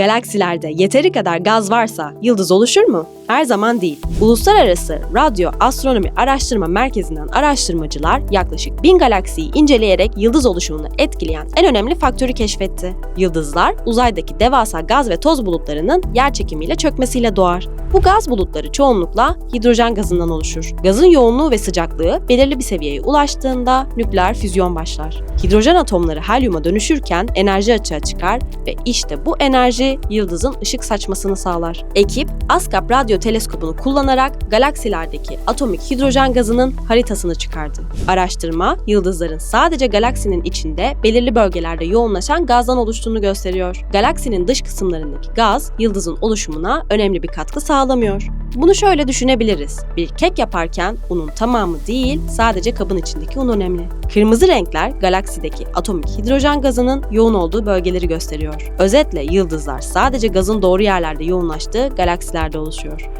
Galaksilerde yeteri kadar gaz varsa yıldız oluşur mu? Her zaman değil. Uluslararası Radyo Astronomi Araştırma Merkezi'nden araştırmacılar yaklaşık 1000 galaksiyi inceleyerek yıldız oluşumunu etkileyen en önemli faktörü keşfetti. Yıldızlar uzaydaki devasa gaz ve toz bulutlarının yer çekimiyle çökmesiyle doğar. Bu gaz bulutları çoğunlukla hidrojen gazından oluşur. Gazın yoğunluğu ve sıcaklığı belirli bir seviyeye ulaştığında nükleer füzyon başlar. Hidrojen atomları helyuma dönüşürken enerji açığa çıkar ve işte bu enerji yıldızın ışık saçmasını sağlar. Ekip ASCAP radyo teleskopunu kullanarak galaksilerdeki atomik hidrojen gazının haritasını çıkardı. Araştırma, yıldızların sadece galaksinin içinde belirli bölgelerde yoğunlaşan gazdan oluştuğunu gösteriyor. Galaksinin dış kısımlarındaki gaz, yıldızın oluşumuna önemli bir katkı sağlamıyor. Bunu şöyle düşünebiliriz. Bir kek yaparken unun tamamı değil, sadece kabın içindeki un önemli. Kırmızı renkler galaksideki atomik hidrojen gazının yoğun olduğu bölgeleri gösteriyor. Özetle yıldızlar sadece gazın doğru yerlerde yoğunlaştığı galaksilerde oluşuyor.